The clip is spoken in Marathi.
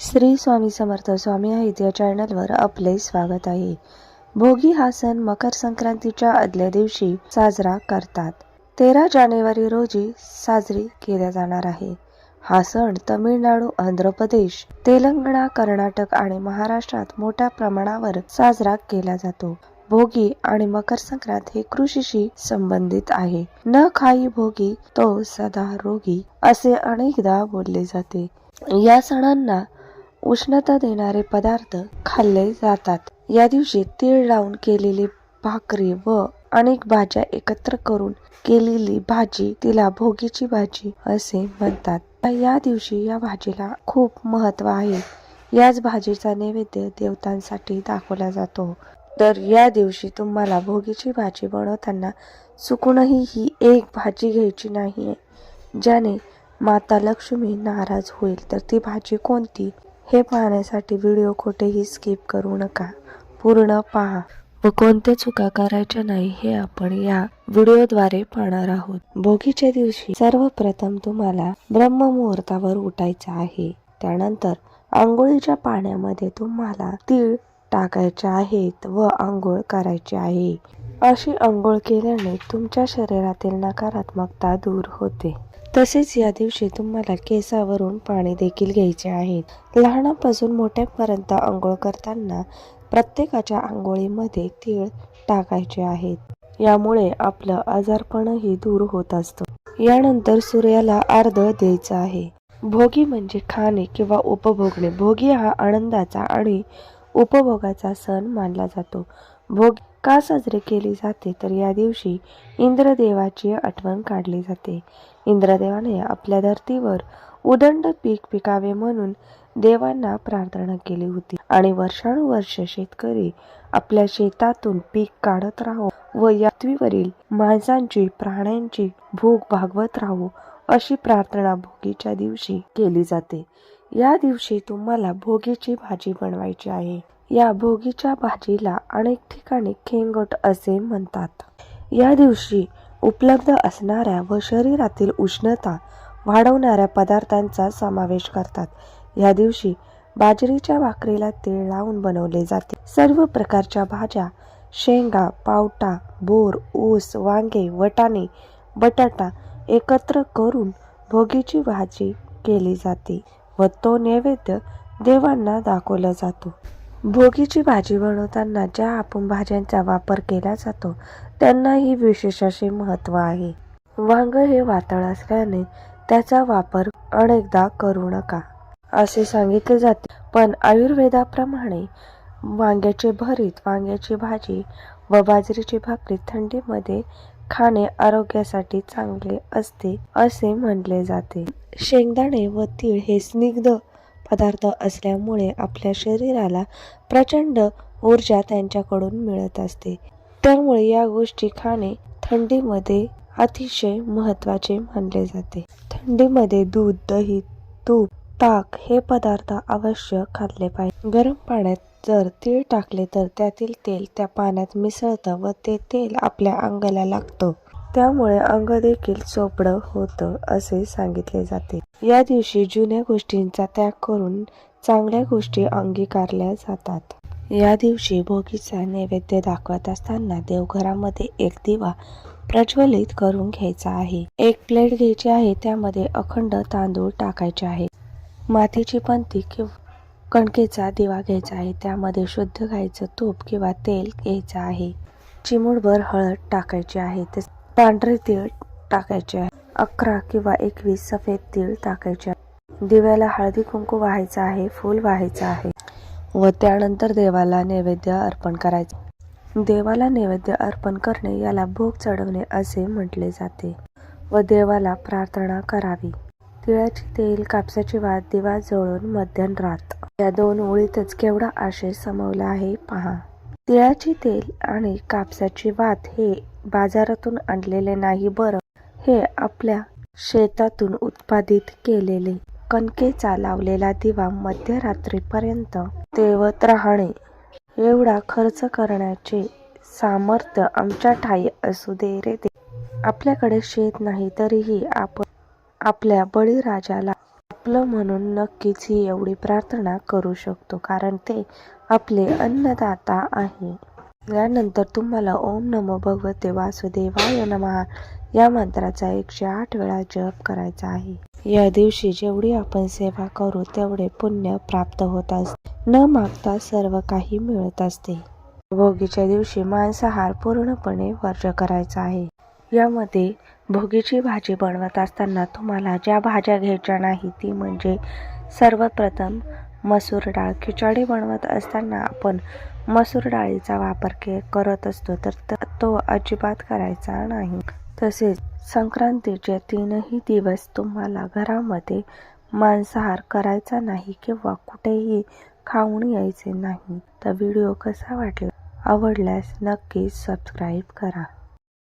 श्री स्वामी समर्थ स्वामी आहेत या चॅनलवर आपले स्वागत आहे. भोगी हा सण मकर संक्रांतीच्या आदल्या दिवशी साजरा करतात. तेरा जानेवारी रोजी साजरी केला जाणार आहे. हा सण तमिळनाडू आंध्र प्रदेश तेलंगणा कर्नाटक आणि महाराष्ट्रात मोठ्या प्रमाणावर साजरा केला जातो. भोगी आणि मकर संक्रांत हे कृषीशी संबंधित आहे. न खाई भोगी तो सदा रोगी असे अनेकदा बोलले जाते. या सणांना उष्णता देणारे पदार्थ खाल्ले जातात. या दिवशी तीळ लावून केलेली भाकरी व अनेक भाज्या एकत्र करून केलेली भाजी तिला भोगीची भाजी असे म्हणतात. या दिवशी या भाजीला खूप महत्त्व आहे. याच भाजीचा नैवेद्य देवतांसाठी दाखवला जातो. तर या दिवशी तुम्हाला भोगीची भाजी बनवताना चुकूनही ही एक भाजी घ्यायची नाही ज्याने माता लक्ष्मी नाराज होईल तर ती भाजी कोणती? हे पाहण्यासाठी व्हिडिओ कुठेही स्किप करू नका. पूर्ण पहा. व कोणत्या चुका करायच्या नाही हे आपण या व्हिडिओद्वारे पाहणार आहोत. भोगीच्या दिवशी सर्वप्रथम तुम्हाला ब्रह्ममुहूर्तावर उठायचं आहे. त्यानंतर आंघोळीच्या पाण्यामध्ये तुम्हाला तीळ टाकायचे आहेत व आंघोळ करायची आहे. अशी आंघोळ केल्याने तुमच्या शरीरातील नकारात्मकता दूर होते. तसेच या दिवशी तुम्हाला केसावरून पाणी देखील घ्यायचे आहे. लहानापासून मोठ्यापर्यंत आंघोळ करताना प्रत्येकाच्या आंघोळीमध्ये तीळ टाकायचे आहेत. यामुळे आपलं आजारपणही दूर होत असतं. यानंतर सूर्याला अर्ध द्यायचं आहे. भोगी म्हणजे खाणे किंवा उपभोगणे. भोगी हा आनंदाचा आणि उपभोगाचा सण मानला जातो. भोग का साजरे केले जाते? तर या दिवशी इंद्रदेवाची आठवण काढली जाते. इंद्रदेवाने आपल्या धर्तीवर उदंड पीक पिकावे म्हणून देवांना प्रार्थना केली होती. आणि वर्षानुवर्ष शेतकरी आपल्या शेतातून पीक काढत राहो व या पृथ्वीवरील माणसांची प्राण्यांची भूक भागवत राहो अशी प्रार्थना भोगीच्या दिवशी केली जाते. या दिवशी तुम्हाला भोगीची भाजी बनवायची आहे. या भोगीच्या भाजीला अनेक ठिकाणी खेंगट असे म्हणतात. या दिवशी उपलब्ध असणाऱ्या व शरीरातील उष्णता वाढवणाऱ्या पदार्थांचा समावेश करतात. या दिवशी बाजरीच्या भाकरीला तीळ लावून बनवले जाते. सर्व प्रकारच्या भाज्या शेंगा पावटा बोर ऊस वांगे वटाणे बटाटा एकत्र करून भोगीची भाजी केली जाते व तो नैवेद्य देवांना दाखवला जातो. भोगीची भाजी बनवताना ज्या आपण भाज्यांचा वापर केला जातो त्यांनाही विशेष असे महत्त्व आहे. वांग हे वातळ असल्याने त्याचा वापर अनेकदा करू नका असे सांगितले जाते. पण आयुर्वेदाप्रमाणे वांग्याचे भरीत वांग्याची भाजी व बाजरीची भाकरी थंडीमध्ये खाणे आरोग्यासाठी चांगले असते असे म्हणले जाते. शेंगदाणे व तीळ हे स्निग्ध पदार्थ असल्यामुळे आपल्या शरीराला प्रचंड ऊर्जा त्यांच्याकडून मिळत असते. त्यामुळे या गोष्टी खाणे थंडीमध्ये अतिशय महत्त्वाचे मानले जाते. थंडीमध्ये दूध दही तूप ताक हे पदार्थ अवश्य खाल्ले पाहिजे. गरम पाण्यात जर तीळ टाकले तर त्यातील तेल त्या पाण्यात मिसळतं व ते तेल आपल्या अंगाला लागतं. त्यामुळे अंग देखील चोपडं होतं असे सांगितले जाते. या दिवशी जुन्या गोष्टींचा त्याग करून चांगल्या गोष्टी अंगीकारल्या जातात. या दिवशी भोगीचा नैवेद्य दाखवत असताना देवघरामध्ये एक दिवा प्रज्वलित करून घ्यायचा आहे. एक प्लेट घ्यायची आहे त्यामध्ये अखंड तांदूळ टाकायचे आहे. मातीची पंती किंवा कणकेचा दिवा घ्यायचा आहे त्यामध्ये शुद्ध गाईचं तूप किंवा तेल घ्यायचं आहे. चिमूटभर हळद टाकायची आहे. पांढरे तीळ टाकायचे आहे. अकरा किंवा एकवीस सफेद तीळ टाकायचे आहे. दिव्याला हळदी कुंकू व्हायचं आहे फूल व्हायचं आहे. व त्यानंतर देवाला नैवेद्य अर्पण करायचे. देवाला नैवेद्य अर्पण करणे याला भोग चढवणे असे म्हटले जाते. व देवाला प्रार्थना करावी. तिळाची तेल कापसाची वाद दिवा जळून मध्यरात या दोन ओळीतच केवढा आशय समवला आहे पहा. तिळाची तेल आणि कापसाची वात हे बाजारातून आणलेले नाही बरं. हे आपल्या शेतातून उत्पादित केलेले कणकेचा लावलेला दिवा मध्यरात्रीपर्यंत तेवत राहणे. एवढा खर्च करण्याचे सामर्थ्य आमच्या ठाई असू दे रे दे. आपल्याकडे शेत नाही तरीही आपण आपल्या बळीराजाला आपलं म्हणून नक्कीच ही एवढी प्रार्थना करू शकतो कारण ते आपले अन्नदाता आहे. यानंतर तुम्हाला ओम नमो भगवते वासुदेवाय नमः. या मंत्राचा एकशे आठ वेळा जप करायचा आहे. या दिवशी जेवढी आपण सेवा करू तेवढे पुण्य प्राप्त होत असते. न मागता सर्व काही मिळत असते. भोगीच्या दिवशी मांसाहार पूर्णपणे वर्ज करायचा आहे. यामध्ये भोगीची भाजी बनवत असताना तुम्हाला ज्या भाज्या घ्यायच्या नाही ती म्हणजे सर्वप्रथम मसूर डाळ खिचडी बनवत असताना आपण मसूर डाळीचा वापर के करत असतो तर तो अजिबात करायचा नाही. तसेच संक्रांतीचे तीनही दिवस तुम्हाला घरामध्ये मांसाहार करायचा नाही किंवा कुठेही खाऊन यायचे नाही. तर व्हिडिओ कसा वाटला? आवडल्यास नक्कीच सबस्क्राईब करा.